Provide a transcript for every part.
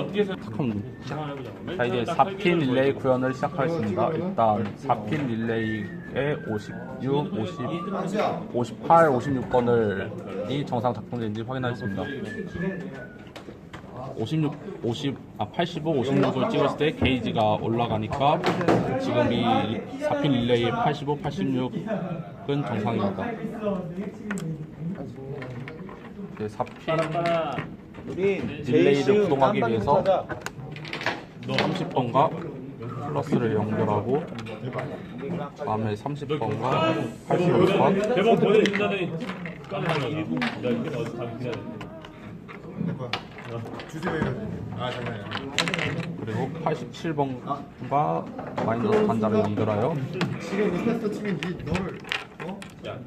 어떻게 해서 탁하면. 자 이제 4핀 릴레이 구현을 시작하겠습니다. 일단 4핀 릴레이의 56, 50, 58, 56번을 이 정상 작동되는지 확인하겠습니다. 56, 50, 아 85, 56을 찍었을 때 게이지가 올라가니까 지금 이 4핀 릴레이 85, 86은 정상입니다. 이제 4핀 릴레이를 구동하기 위해서 30번과 플러스를 연결하고 다음에 30번과 86번 대본 보내준다더니. 나 이게. 주세요. 아 장난이야. 그리고 87번과 마이너스 단자를 연결하여 지금 이 테스트 치면 니 너를 어? 야,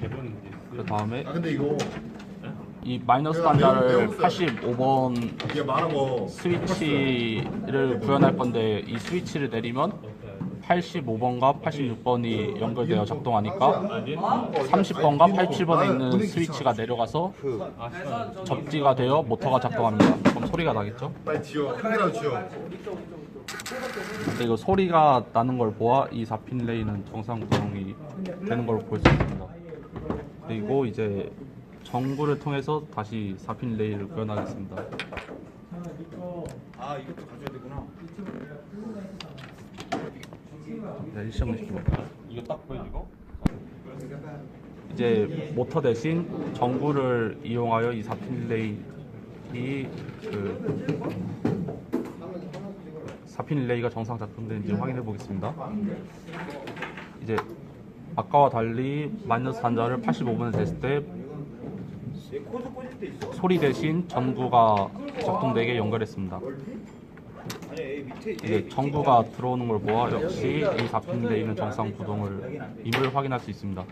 대본 그 다음에 아 근데 이거 이 마이너스 단자를 85번 얘 말하고 스위치를 구현할 건데 이 스위치를 내리면 85번과 86번이 연결되어 작동하니까 30번과 87번에 있는 스위치가 내려가서 접지가 되어 모터가 작동합니다. 그럼 소리가 나겠죠? 빨리 지워. 카메라 지워. 근데 이거 소리가 나는 걸 보아 이 4핀 레이는 정상 구동이 되는 걸 볼 수 있습니다. 그리고 이제 전구를 통해서 다시 4핀 레이를 구현하겠습니다. 아 이것도 가져야 되구나. 네, 일시정을 시켜볼까요? 이거 딱 보여지고 이제 모터 대신 전구를 이용하여 이 4핀 릴레이 그 4핀 릴레이가 정상 작동되는지 확인해 보겠습니다. 이제 아까와 달리 마이너스 단자를 85분에 댔을 때 소리 대신 전구가 작동되게 연결했습니다. 이제 전구가 들어오는 걸 보아 역시 이 4핀 릴레이는 정상 구동을 임을 확인할 수 있습니다.